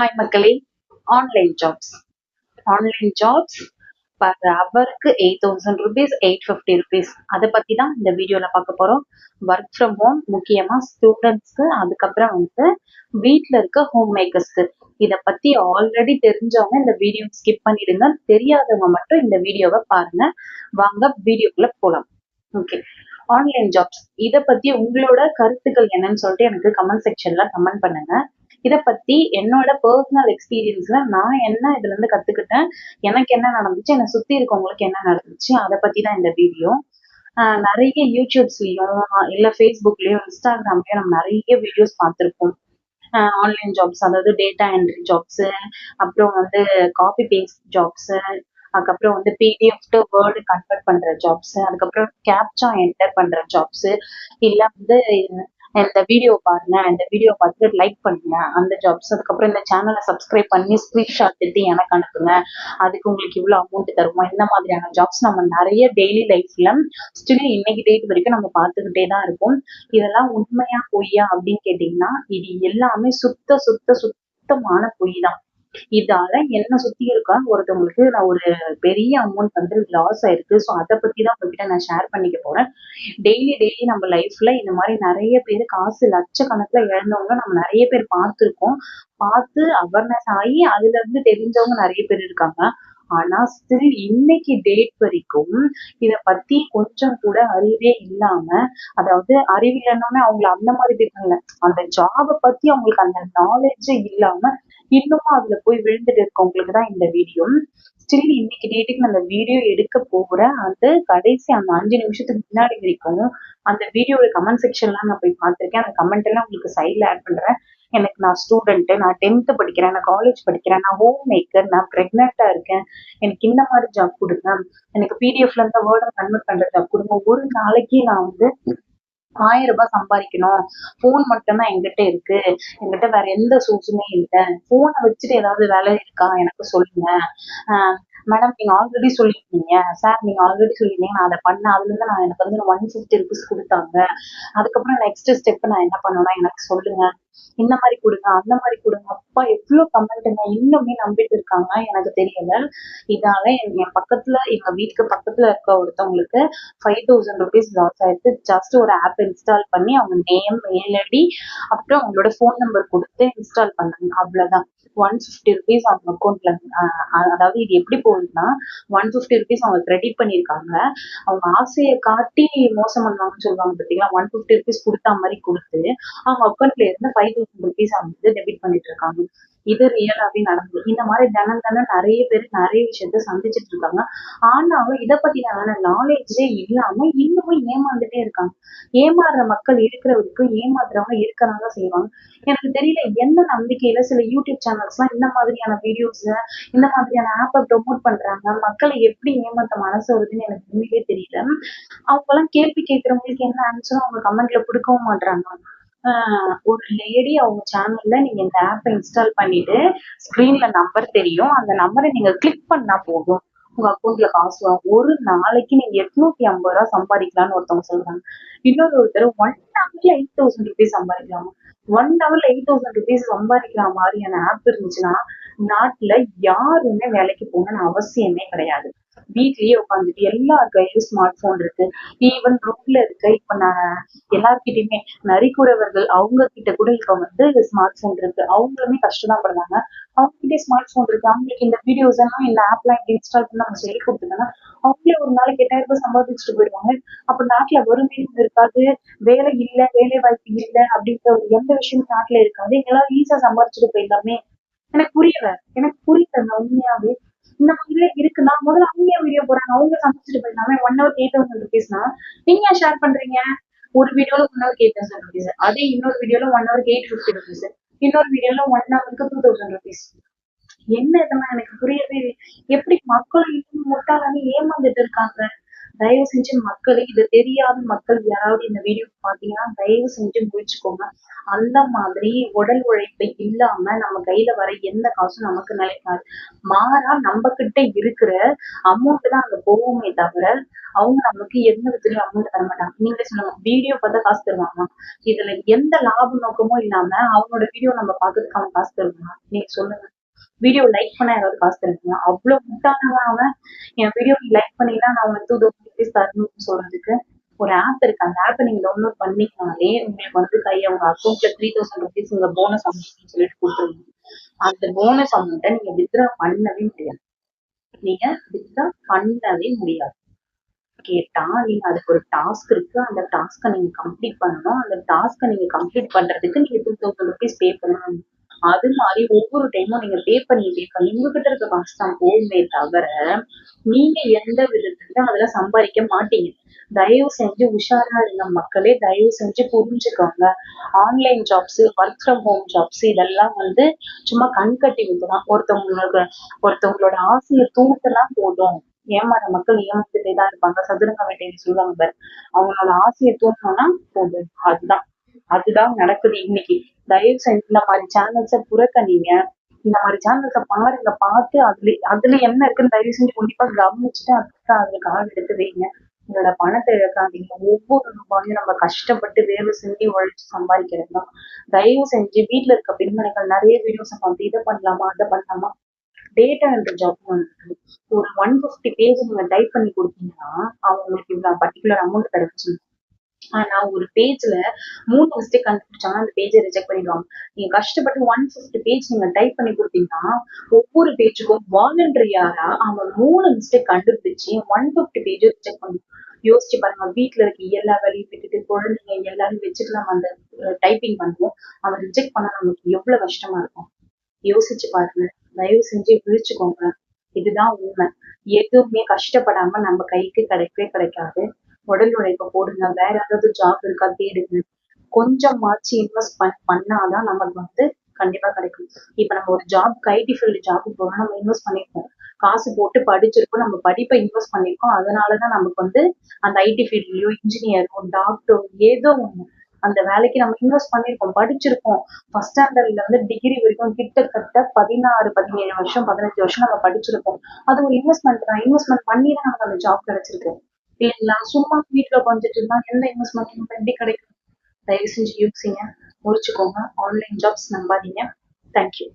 Hi மக்களே. Online jobs online jobs per ஹவருக்கு eight thousand rupees eight fifty rupees அதை பற்றி தான் இந்த வீடியோவில் பார்க்க போகிறோம் ஒர்க் ஃப்ரம் ஹோம் முக்கியமாக ஸ்டூடெண்ட்ஸ்க்கு அதுக்கப்புறம் வந்து வீட்டில் இருக்க ஹோம் மேக்கர்ஸ்க்கு இதை பற்றி ஆல்ரெடி தெரிஞ்சவங்க இந்த வீடியோ ஸ்கிப் பண்ணிடுங்க. தெரியாதவங்க மட்டும் இந்த வீடியோவை பாருங்கள் வாங்க வீடியோக்குள்ளே போகலாம் ஓகே ஆன்லைன் ஜாப்ஸ் இதை பற்றி உங்களோட கருத்துக்கள் என்னன்னு சொல்லிட்டு எனக்கு கமெண்ட் செக்ஷனில் கமெண்ட் பண்ணுங்கள் இதை பத்தி என்னோட பர்சனல் எக்ஸ்பீரியன்ஸ்ல நான் என்ன இதுல இருந்து கத்துக்கிட்டேன் எனக்கு என்ன நடந்துச்சு என்னை சுத்தி இருக்கவங்களுக்கு என்ன நடந்துச்சு அதை பத்தி தான் இந்த வீடியோ நிறைய யூடியூப்ஸ்லயும் இல்ல ஃபேஸ்புக்லயும் இன்ஸ்டாகிராம்லயும் நம்ம நிறைய வீடியோஸ் பார்த்துருப்போம். ஆன்லைன் ஜாப்ஸ் அதாவது டேட்டா என்ட்ரி ஜாப்ஸ் அப்புறம் வந்து காப்பி பேஸ்ட் ஜாப்ஸ் அதுக்கப்புறம் வந்து பிடிஎஃப் டு வேர்டு கன்வெர்ட் பண்ற ஜாப்ஸ் அதுக்கப்புறம் கேப்சா என்டர் பண்ற ஜாப்ஸ் இல்ல வந்து இந்த வீடியோ பாருங்க இந்த வீடியோ பார்த்துட்டு லைக் பண்ணுங்க. அந்த ஜாப்ஸ் அதுக்கப்புறம் இந்த சேனலை சப்ஸ்கிரைப் பண்ணி ஸ்கிரீன்ஷாட் எடுத்து எனக்கு அனுப்புங்க. அதுக்கு உங்களுக்கு இவ்வளோ அமௌண்ட் தருமா? இந்த மாதிரியான ஜாப்ஸ் நம்ம நிறைய டெய்லி லைஃப்ல ஸ்டில் இன்னைக்கு டேட் வரைக்கும் நம்ம பார்த்துக்கிட்டே தான் இருக்கும். இதெல்லாம் உண்மையா பொய்யா அப்படின்னு கேட்டீங்கன்னா இது எல்லாமே சுத்த சுத்த சுத்தமான பொய் தான். இதால என்ன சுத்தி இருக்கா ஒருத்தவங்களுக்கு நான் ஒரு பெரிய அமௌண்ட் வந்து லாஸ் ஆயிருக்கு. ஸோ அதை பத்தி தான் உங்ககிட்ட நான் ஷேர் பண்ணிக்க போறேன். டெய்லி டெய்லி நம்ம லைஃப்ல இந்த மாதிரி நிறைய பேர் காசு லட்சக்கணக்கில் இழந்தவங்க நம்ம நிறைய பேர் பார்த்துருக்கோம். பார்த்து அவேர்னஸ் ஆகி அதுல இருந்து தெரிஞ்சவங்க நிறைய பேர் இருக்காங்க. ஆனா ஸ்டில் இன்னைக்கு டேட் வரைக்கும் இத பத்தி கொஞ்சம் கூட அறிவே இல்லாம அதாவது அறிவு இல்லைன்னா அவங்கள அந்த மாதிரி இருக்காங்க அந்த ஜாபை பத்தி அவங்களுக்கு அந்த நாலேஜே இல்லாம இன்னமும் அதுல போய் விழுந்துட்டு இருக்கவங்களுக்கு தான் இந்த வீடியோ ஸ்டில் இன்னைக்கு டேட்டுக்கு நான் அந்த வீடியோ எடுக்க போகிறேன் அந்த கடைசி அந்த அஞ்சு நிமிஷத்துக்கு முன்னாடி வரைக்கும் அந்த வீடியோட கமெண்ட் செக்ஷன்லாம் நான் போய் பார்த்துருக்கேன். அந்த கமெண்ட் எல்லாம் உங்களுக்கு சைட்ல ஆட் பண்றேன். எனக்கு நான் ஸ்டூடெண்ட்டு நான் டென்த்து படிக்கிறேன் நான் காலேஜ் படிக்கிறேன் நான் ஹோம் மேக்கர் நான் ப்ரெக்னெண்ட்டாக இருக்கேன். எனக்கு இந்த மாதிரி ஜாப் கொடுங்க. எனக்கு பிடிஎஃப்ல இருந்து வேர்டை கன்வெர்ட் பண்ற ஜாப் கொடுங்க. ஒரு நாளைக்கு நான் வந்து ஆயிரம் ரூபாய் சம்பாதிக்கணும். போன் மட்டும்தான் எங்கிட்ட இருக்கு. எங்கிட்ட வேற எந்த சோர்ஸுமே இல்லை. போனை வச்சுட்டு ஏதாவது வேலை இருக்கா? எனக்கு சொல்லுங்க. மேடம் நீங்க ஆல்ரெடி சொல்லியிருந்தீங்க. சார் நீங்க ஆல்ரெடி சொல்லியிருந்தீங்க. நான் அதை பண்ணேன். அதுல இருந்து நான் எனக்கு வந்து ஒன் ஃபிஃப்டி ருபீஸ் கொடுத்தாங்க. அதுக்கப்புறம் நெக்ஸ்ட் ஸ்டெப் நான் என்ன பண்ணணும் எனக்கு சொல்லுங்க. இந்த மாதிரி கொடுங்க அந்த மாதிரி கொடுங்க. அப்பா எவ்வளவு கமெண்ட்டுங்க இன்னுமே நம்பிட்டு இருக்காங்க எனக்கு தெரியல. இதால என் பக்கத்துல எங்க வீட்டுக்கு பக்கத்துல இருக்க ஒருத்தவங்களுக்கு ஃபைவ் தௌசண்ட் ருபீஸ் லாஸ் ஆயிடுச்சு. ஜஸ்ட் ஒரு ஆப் இன்ஸ்டால் பண்ணி அவங்க நேம் மெயில் ஐடி அப்புறம் அவங்களோட ஃபோன் நம்பர் கொடுத்து இன்ஸ்டால் பண்ணாங்க. அவ்வளவுதான். ஒன் ஃபிஃப்டி ருபீஸ் அவங்க அக்கௌண்ட்ல அதாவது இது எப்படி போகுதுன்னா ஒன் ஃபிஃப்டி ருபீஸ் அவங்க கிரெடிட் பண்ணியிருக்காங்க. அவங்க ஆசையை காட்டி மோசம் பண்ணுவாங்கன்னு சொல்லுவாங்க பார்த்தீங்களா ஒன் ஃபிஃப்டி ருபீஸ் கொடுத்தா மாதிரி கொடுத்து அவங்க அக்கௌண்ட்ல இருந்து ஃபைவ் தௌசண்ட் ருபீஸ் வந்து டெபிட் பண்ணிட்டு இருக்காங்க இது ரியலாவே நடந்தது. இந்த மாதிரி தினம் தினம் நிறைய பேர் நிறைய விஷயத்த சந்திச்சுட்டு இருக்காங்க. ஆனாலும் இதை பத்தின நாலேஜே இல்லாம இன்னமும் ஏமாந்துட்டே இருக்காங்க. ஏமாறுற மக்கள் இருக்கிற வரைக்கும் ஏமாத்துறவங்க இருக்கறாங்க செய்வாங்க. எனக்கு தெரியல எந்த நம்பிக்கையில சில யூடியூப் சேனல்ஸ் எல்லாம் இந்த மாதிரியான வீடியோஸ் இந்த மாதிரியான ஆப்பை ப்ரொமோட் பண்றாங்க? மக்களை எப்படி ஏமாத்த மனசு வருதுன்னு எனக்கு உண்மையிலே தெரியல. அவங்க எல்லாம் கேள்வி கேட்கறவங்களுக்கு என்ன ஆன்சரும் அவங்க கமெண்ட்ல கொடுக்கவும் மாட்டாங்க ஒரு லேடி அவங்க சேனல்ல நீங்க இந்த ஆப்பை இன்ஸ்டால் பண்ணிட்டு ஸ்கிரீன்ல நம்பர் தெரியும். அந்த நம்பரை நீங்க கிளிக் பண்ணா போதும். உங்க அக்கௌண்ட்ல காசு வரும். ஒரு நாளைக்கு நீங்க எட்நூத்தி ஐம்பது ரூபா சம்பாதிக்கலாம்னு ஒருத்தவங்க சொல்றாங்க. இன்னொரு ஒருத்தர் ஒன் ஹவர்ல எயிட் தௌசண்ட் ருபீஸ் சம்பாதிக்கலாமா ஒன் ஹவர்ல எயிட் தௌசண்ட் ருபீஸ் சம்பாதிக்கிற மாதிரியான ஆப் இருந்துச்சுன்னா நாட்டுல யாருமே வேலைக்கு போகணும்னு அவசியமே கிடையாது. வீட்லயே உட்காந்துட்டு எல்லார் கையிலும் ஸ்மார்ட் போன் இருக்கு. ஈவன் ரூம்ல இருக்க இப்ப நான் எல்லார்கிட்டயுமே நரிக்குறவர்கள் அவங்க கிட்ட கூட இப்ப வந்து ஸ்மார்ட் போன் இருக்கு. அவங்களுமே கஷ்டம் படுறாங்க. அவங்க கிட்டே ஸ்மார்ட் போன் இருக்கு. அவங்களுக்கு இந்த வீடியோஸ் எல்லாம் இந்த ஆப்லாம் இன்ஸ்டால் பண்ணி நம்ம சொல்லி கொடுத்துருந்தாங்க அவங்களே ஒரு நாளைக்கு எட்டாயிரம் ரூபாய் சம்பாதிச்சுட்டு போயிடுவாங்க. அப்ப நாட்டுல வறுமையும் இருக்காது வேலை இல்லை வேலை வாய்ப்பு இல்லை அப்படின்ற ஒரு எந்த விஷயமும் நாட்டுல இருக்காது. எங்களால ஈஸியா சம்பாதிச்சுட்டு போயிடலாமே. எனக்கு புரியல. எனக்கு புரியல. உண்மையாவே இந்த மாதிரி இருக்குன்னா முதல்ல அவங்க வீடியோ போறாங்க அவங்க சமைச்சிட்டு போயிருந்தாங்க ஒன் ஹவர் எயிட் தௌசண்ட் ருபீஸ்னா நீங்க ஏன் ஷேர் பண்றீங்க? ஒரு வீடியோல one hour eight thousand rupees அதே இன்னொரு வீடியோல ஒன் ஹவருக்கு எயிட் ஃபிஃப்டி ருபீஸ் இன்னொரு வீடியோல ஒன் ஹவருக்கு டூ தௌசண்ட் ருபீஸ் என்ன இதெல்லாம் எனக்கு புரியவே எப்படி மக்கள் இன்னும் முட்டாளாவே ஏமாந்துட்டு இருக்காங்க? தயவு செஞ்சு மக்கள் இது தெரியாத மக்கள் யாராவது இந்த வீடியோ பாத்தீங்கன்னா தயவு செஞ்சு முடிச்சுக்கோங்க அந்த மாதிரி உடல் உழைப்பு இல்லாம நம்ம கையில வர எந்த காசும் நமக்கு நிலைக்காது. மாறா நம்ம கிட்ட இருக்கிற அமௌண்ட் தான் அங்க போகுமே தவிர அவங்க நமக்கு எந்த விதத்துலயும் அமௌண்ட் தர மாட்டாங்க. நீங்களே சொல்லுங்க வீடியோ பார்த்தா காசு தருவாங்க. இதுல எந்த லாப நோக்கமும் இல்லாம அவங்களோட வீடியோ நம்ம பாக்குறதுக்கு அவங்க காசு தருவாங்க. நீங்க சொல்லுங்க. வீடியோ லைக் பண்ண யாராவது காசு தருவாங்க அவ்வளவு முட்டானவன் அவன் என் வீடியோ நீ லைக் பண்ணீங்கன்னா நான் உனக்கு டூ தௌசண்ட் ருபீஸ் தரணும்னு சொல்றதுக்கு ஒரு ஆப் இருக்கு. அந்த ஆப்பை நீங்க டவுன்லோட் பண்ணீங்கனாலே உங்களுக்கு வந்து கை அவங்க அக்கௌண்ட்ல த்ரீ தௌசண்ட் ருபீஸ் உங்க போனஸ் அமௌண்ட் சொல்லிட்டு கொடுத்துருவாங்க. அந்த போனஸ் அமௌண்ட்டை நீங்க வித்ரா பண்ணவே முடியாது. நீங்க வித்ரா பண்ணவே முடியாது. கேட்டா நீங்க அதுக்கு ஒரு டாஸ்க் இருக்கு. அந்த டாஸ்க்கை நீங்க கம்ப்ளீட் பண்ணணும். அந்த டாஸ்க்கை நீங்க கம்ப்ளீட் பண்றதுக்கு நீங்க டூ தௌசண்ட் ருபீஸ் பே பண்ணணும். அது மாதிரி ஒவ்வொரு டைமும் நீங்க பே பண்ணி பே பண்ணி உங்ககிட்ட இருக்க காசு தான் போகுமே தவிர நீங்க எந்த விதத்துல அதுல சம்பாதிக்க மாட்டீங்க. தயவு செஞ்சு உஷாரா இருந்த மக்களே. தயவு செஞ்சு புரிஞ்சுக்கோங்க. Online jobs work from home jobs இதெல்லாம் வந்து சும்மா கண் கட்டி விட்டுதான் ஒருத்தவங்களுக்கு ஒருத்தவங்களோட ஆசையை தூண்டலாம் போதும். ஏமாற மக்கள் ஏமாத்திட்டே தான் இருப்பாங்க. சதுரங்க வேட்டைன்னு சொல்லுவாங்க அவங்களோட ஆசையை தூண்டணும்னா போதும். அதுதான். அதுதான் நடக்குது இன்னைக்கு. தயவு செஞ்சு இந்த மாதிரி சேனல்ஸை புறக்கணிங்க. இந்த மாதிரி சேனல்ஸை பாருங்க பார்த்து அதுல அதுல என்ன இருக்குன்னு தயவு செஞ்சு கண்டிப்பா கவனிச்சுட்டு அதுக்கு அதுல கால் எடுத்து வைங்க. உங்களோட பணத்தை இழக்காதீங்க. ஒவ்வொரு ரூபாயும் நம்ம கஷ்டப்பட்டு வேலை செஞ்சு உழைச்சு சம்பாதிக்கிறது தான். தயவு செஞ்சு வீட்டுல இருக்க பெண்மணிகள் நிறைய வீடியோஸ் பார்த்து இதை பண்ணலாமா அதை பண்ணலாமா? டேட்டா என்ற ஜாப் வந்து ஒரு ஒன் ஃபிஃப்டி பேஜ் நீங்க டைப் பண்ணி கொடுத்தீங்கன்னா அவங்க உங்களுக்கு இவ்வளவு பர்டிகுலர் அமௌண்ட் கிடைச்சு ஆனா ஒரு பேஜ்ல மூணு மிஸ்டேக் கண்டுபிடிச்சாங்கன்னா அந்த பேஜை ரிஜெக்ட் பண்ணிடுவாங்க. நீங்க கஷ்டப்பட்டு ஒன் ஃபிஃப்டி பேஜ் நீங்க டைப் பண்ணி கொடுத்தீங்கன்னா ஒவ்வொரு பேஜுக்கும் வாலண்டரியாரா அவன் மூணு மிஸ்டேக் கண்டுபிடிச்சு ஒன் ஃபிஃப்டி பேஜ் ரிஜெக்ட் பண்ணும் யோசிச்சு பாருங்க வீட்டுல இருக்க எல்லா வேலையும் விட்டுட்டு குழந்தைங்க எல்லாரும் வச்சுட்டு நம்ம அந்த டைப்பிங் பண்ணுவோம். அவன் ரிஜெக்ட் பண்ண நமக்கு எவ்வளவு கஷ்டமா இருக்கும். யோசிச்சு பாருங்க. தயவு செஞ்சு விழிச்சுக்கோங்க. இதுதான் உண்மை. எதுவுமே கஷ்டப்படாம நம்ம கைக்கு கிடைக்கவே கிடைக்காது. உடல் உழைப்பை போடுங்க. வேற ஏதாவது ஜாப் இருக்கா தேடுங்க. கொஞ்சமாச்சு இன்வெஸ்ட் பண் பண்ணாதான் நமக்கு வந்து கண்டிப்பா கிடைக்கும். இப்ப நம்ம ஒரு ஜாப் ஐடி ஃபீல்டு ஜாபுக்கு போனா நம்ம இன்வெஸ்ட் பண்ணிருக்கோம். காசு போட்டு படிச்சிருக்கோம் நம்ம படிப்பை இன்வெஸ்ட் பண்ணிருக்கோம். அதனாலதான் நமக்கு வந்து அந்த ஐடி ஃபீல்ட்லயோ இன்ஜினியரோ டாக்டரோ ஏதோ ஒண்ணு அந்த வேலைக்கு நம்ம இன்வெஸ்ட் பண்ணிருக்கோம் படிச்சிருக்கோம். ஃபர்ஸ்ட் ஸ்டாண்டர்ட்ல இருந்து டிகிரி வரைக்கும் கிட்டத்தட்ட பதினாறு பதினேழு வருஷம் பதினஞ்சு வருஷம் நம்ம படிச்சிருக்கோம். அது ஒரு இன்வெஸ்ட்மெண்ட் தான். இன்வெஸ்ட்மெண்ட் பண்ணி தான் நமக்கு அந்த ஜாப் கிடைச்சிருக்கு. இல்லைங்களா சும்மா வீட்டுல உட்காந்துட்டு இருந்தா எந்த இன்வெஸ்ட்மெண்ட் நமக்கு எப்படி கிடைக்கும் தயவு செஞ்சு யோசிங்க. முடிச்சுக்கோங்க. ஆன்லைன் ஜாப்ஸ் நம்பாதீங்க. Thank you